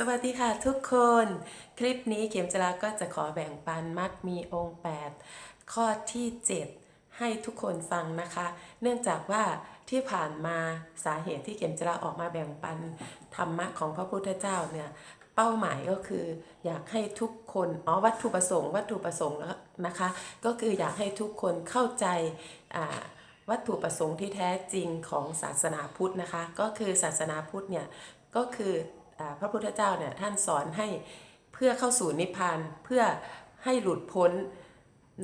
สวัสดีค่ะทุกคน คลิปนี้เข็มจราก็จะขอแบ่งปันมักมีองค์ 8 ข้อที่ 7 ให้ทุกคนฟังนะคะ เนื่องจากว่าที่ผ่านมาสาเหตุที่เข็มจราออกมาแบ่งปันธรรมะของพระพุทธเจ้าเนี่ยเป้าหมายก็คืออยากให้ทุกคนอ๋อวัตถุประสงค์ วัตถุประสงค์แล้วนะคะ ก็คืออยากให้ทุกคนเข้าใจอ่าวัตถุประสงค์ที่แท้จริงของศาสนาพุทธนะคะ ก็คือศาสนาพุทธเนี่ยก็คือ พระพุทธเจ้าเนี่ยท่านสอนให้เพื่อเข้าสู่นิพพานเพื่อให้หลุดพ้น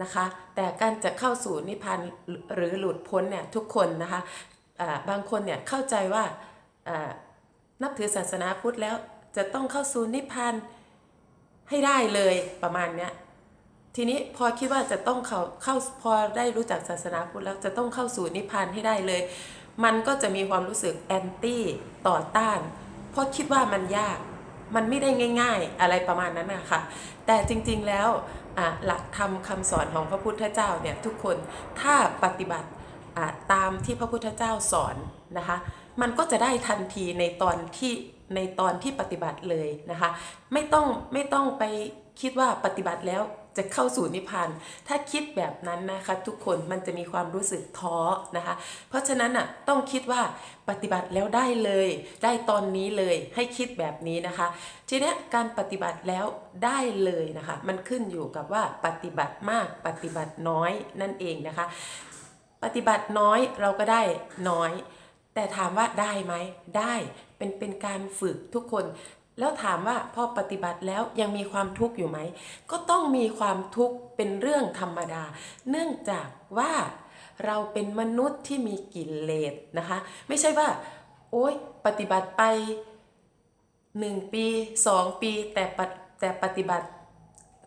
นะคะ แต่การจะเข้าสู่นิพพานหรือหลุดพ้นเนี่ยทุกคนนะคะบางคนเนี่ยเข้าใจว่าอ่านับถือศาสนาพุทธแล้วจะต้องเข้าสู่นิพพานให้ได้เลยประมาณเนี้ยทีนี้พอคิดว่าจะต้องเข้าเข้าพอได้รู้จักศาสนาพุทธแล้วจะต้องเข้าสู่นิพพานให้ได้เลย มันก็จะมีความรู้สึกแอนตี้ต่อต้าน เพราะคิดว่ามันยากมันไม่ได้ง่าย ๆ อะไรประมาณนั้นนะคะแต่จริงๆแล้วหลักธรรมคำสอนของพระพุทธเจ้าเนี่ยทุกคนถ้าปฏิบัติตามที่พระพุทธเจ้าสอนนะคะมันก็จะได้ทันทีในตอนที่ในตอนที่ปฏิบัติเลยนะคะไม่ต้องไม่ต้องไปคิดว่าปฏิบัติแล้ว จะเข้าสู่นิพพาน ถ้าคิดแบบนั้นนะคะทุกคนมันจะมีความรู้สึกท้อนะคะ เพราะฉะนั้นอะต้องคิดว่าปฏิบัติแล้วได้เลย ได้ตอนนี้เลยให้คิดแบบนี้นะคะ ทีนี้การปฏิบัติแล้วได้เลยนะคะ มันขึ้นอยู่กับว่าปฏิบัติมากปฏิบัติน้อยนั่นเองนะคะ ปฏิบัติน้อยเราก็ได้น้อย แต่ถามว่าได้ไหมได้เป็นเป็นการฝึกทุกคน แล้วถามว่าพอปฏิบัติแล้วยังมีความทุกข์อยู่ไหม ก็ต้องมีความทุกข์เป็นเรื่องธรรมดา เนื่องจากว่าเราเป็นมนุษย์ที่มีกิเลสนะคะ ไม่ใช่ว่า โอ๊ยปฏิบัติไปหนึ่งปีสองปี แต่ปฏิแต่ปฏิบัติ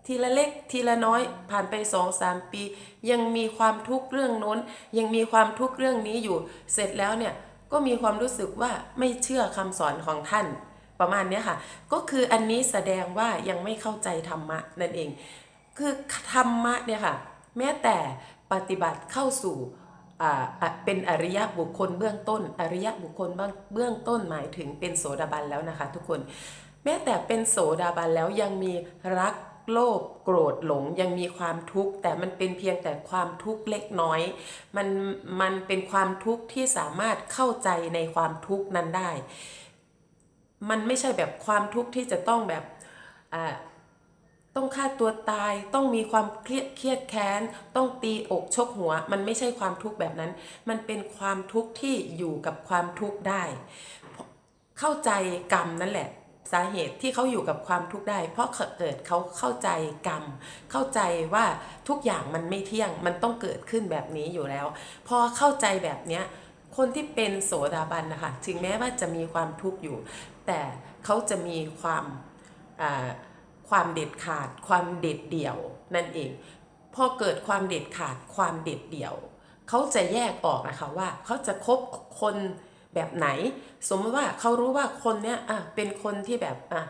ทีละเล็กทีละน้อยผ่านไปสองสามปี ยังมีความทุกข์เรื่องโน้น ยังมีความทุกข์เรื่องนี้อยู่ เสร็จแล้วเนี่ยก็มีความรู้สึกว่าไม่เชื่อคำสอนของท่าน ประมาณนี้ค่ะ ก็คืออันนี้แสดงว่ายังไม่เข้าใจธรรมะนั่นเอง คือธรรมะเนี่ยค่ะ แม้แต่ปฏิบัติเข้าสู่อ่าเป็นอริยบุคคลเบื้องต้น อริยบุคคลเบื้องต้นหมายถึงเป็นโสดาบันแล้วนะคะ ทุกคน แม้แต่เป็นโสดาบันแล้วยังมีรักโลภโกรธหลงยังมีความทุกข์ แต่มันเป็นเพียงแต่ความทุกข์เล็กน้อย มันมันเป็นความทุกข์ที่สามารถเข้าใจในความทุกข์นั้นได้ มันไม่ใช่แบบความทุกข์ที่จะต้องแบบอ่าต้องฆ่าตัวตาย ต้องมีความเครียดเครียดแค้น ต้องตีอกชกหัว มันไม่ใช่ความทุกข์แบบนั้น มันเป็นความทุกข์ที่อยู่กับความทุกข์ได้ เข้าใจกรรมนั่นแหละสาเหตุที่เขาอยู่กับความทุกข์ได้ เพราะเกิดเขาเข้าใจกรรม เข้าใจว่าทุกอย่างมันไม่เที่ยง มันต้องเกิดขึ้นแบบนี้อยู่แล้ว พอเข้าใจแบบเนี้ย คนที่เป็นโสดาบันนะคะถึงแม้ว่าจะมีความทุกข์อยู่ แต่เขาจะมีความความเด็ดขาด ความเด็ดเดี่ยวนั่นเอง พอเกิดความเด็ดขาดความเด็ดเดี่ยว เขาจะแยกออกนะคะว่าเขาจะคบคนแบบไหน สมมติว่าเขารู้ว่าคนเนี้ยอะเป็นคนที่แบบอะ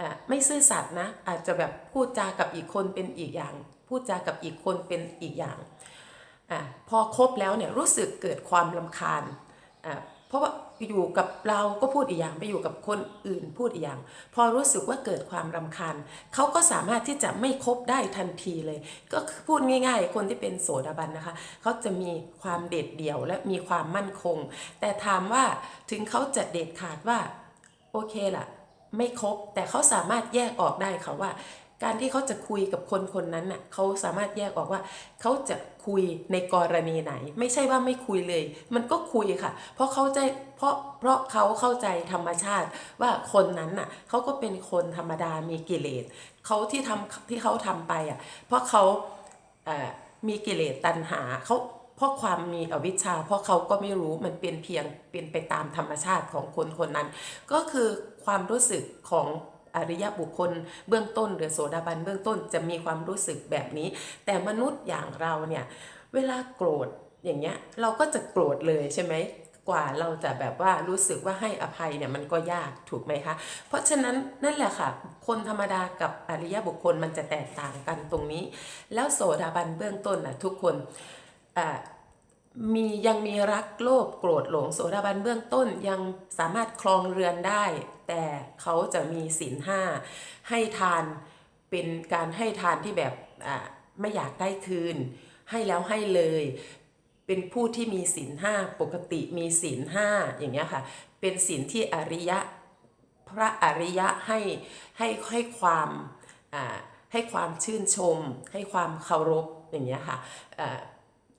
อะไม่ซื่อสัตย์นะอาจจะแบบพูดจากับอีกคนเป็นอีกอย่าง พูดจากับอีกคนเป็นอีกอย่าง อะพอครบแล้วเนี่ยรู้สึกเกิดความลำคาญอะเพราะว่าอยู่กับเราก็พูดอีกอย่างไปอยู่กับคนอื่นพูดอีกอย่าง พอรู้สึกว่าเกิดความรำคาญเขาก็สามารถที่จะไม่คบได้ทันทีเลย ก็พูดง่ายๆ คนที่เป็นโสดาบันนะคะเขาจะมีความเด็ดเดี่ยวและมีความมั่นคง แต่ถามว่าถึงเขาจะเด็ดขาดว่าโอเคล่ะ ไม่ครบแต่เขาสามารถแยกออกได้ค่ะว่า การที่เขาจะคุยกับคนคนนั้นน่ะเขาสามารถแยกออกว่าเขาจะคุยในกรณีไหน ไม่ใช่ว่าไม่คุยเลย มันก็คุยค่ะ เพราะเขาใจเพราะเพราะเขาเข้าใจธรรมชาติ ว่าคนนั้นน่ะเขาก็เป็นคนธรรมดามีกิเลสเขาที่ทำที่เขาทำไปอะเพราะเขาเอ่อมีกิเลสตัณหาเขาเพราะความมีอวิชชา เพราะเขาก็ไม่รู้มันเป็นเพียงเป็นไปตามธรรมชาติของคนคนนั้น ก็คือความรู้สึกของ อริยบุคคลเบื้องต้นหรือโสดาบันเบื้องต้นจะมีความรู้สึกแบบนี้ แต่มนุษย์อย่างเราเนี่ยเวลาโกรธอย่างเงี้ยเราก็จะโกรธเลยใช่ไหมกว่าเราจะแบบว่ารู้สึกว่าให้อภัยเนี่ยมันก็ยากถูกไหมคะ เพราะฉะนั้นนั่นแหละค่ะ คนธรรมดากับอริยบุคคลมันจะแตกต่างกันตรงนี้ แล้วโสดาบันเบื้องต้นนะทุกคนอ่า มียังมีรักโลภโกรธหลงโสดาบันเบื้องต้นยังสามารถครองเรือนได้ แต่เขาจะมีศีลห้าให้ทานเป็นการให้ทานที่แบบอ่าไม่อยากได้คืน ให้แล้วให้เลย เป็นผู้ที่มีศีลห้าปกติมีศีลห้าอย่างเงี้ยค่ะ เป็นศีลที่อริยะพระอริยะให้ให้ให้ความอ่าให้ความชื่นชม ให้ความเคารพอย่างเงี้ยค่ะอ่า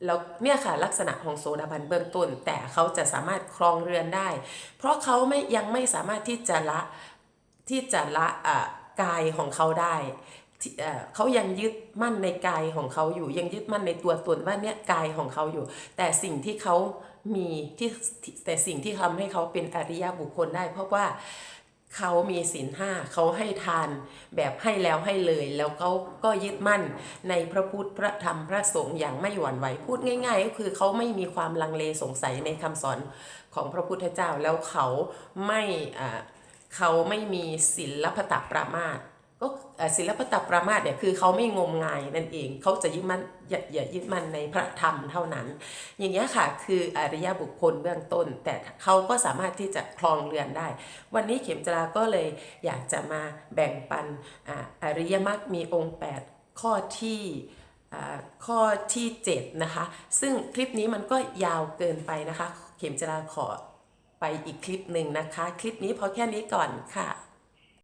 แล้วเนี่ยค่ะลักษณะของโสดาบันเบื้องต้น แต่เขาจะสามารถครองเรือนได้ เพราะเขาไม่ยังไม่สามารถที่จะละที่จะละอ่ากายของเขาได้เขายังยึดมั่นในกายของเขาอยู่ ยังยึดมั่นในตัวตนว่าเนี่ยกายของเขาอยู่ แต่สิ่งที่เขามีที่แต่สิ่งที่ทำให้เขาเป็นอริยบุคคลได้ เพราะว่า เขามีศีลห้าเขาให้ทานแบบให้แล้วให้เลย แล้วเขาก็ยึดมั่นในพระพุทธพระธรรมพระสงฆ์อย่างไม่หวั่นไหวพูดง่าย ๆ ก็คือเขาไม่มีความลังเลสงสัยในคำสอนของพระพุทธเจ้าแล้วเขาไม่เขาไม่มีศีลปตปรามาท ก็ศีลปตปรามาสเนี่ยคือเขาไม่งมงายนั่นเองเขาจะยึดมั่นอย่าอย่ายึดมั่นในพระธรรมเท่านั้น อย่างเงี้ค่ะคืออริยบุคคลเบื้องต้น แต่เขาก็สามารถที่จะครองเรือนได้ วันนี้เข็มจราก็เลยอยากจะมาแบ่งปันออริยมรรคมีองค์ 8 ข้อที่ข้อที่ 7 นะคะ ซึ่งคลิปนี้มันก็ยาวเกินไปนะคะ เข็มจราขอไปอีกคลิปหนึ่งนะคะ คลิปนี้พอแค่นี้ก่อนค่ะ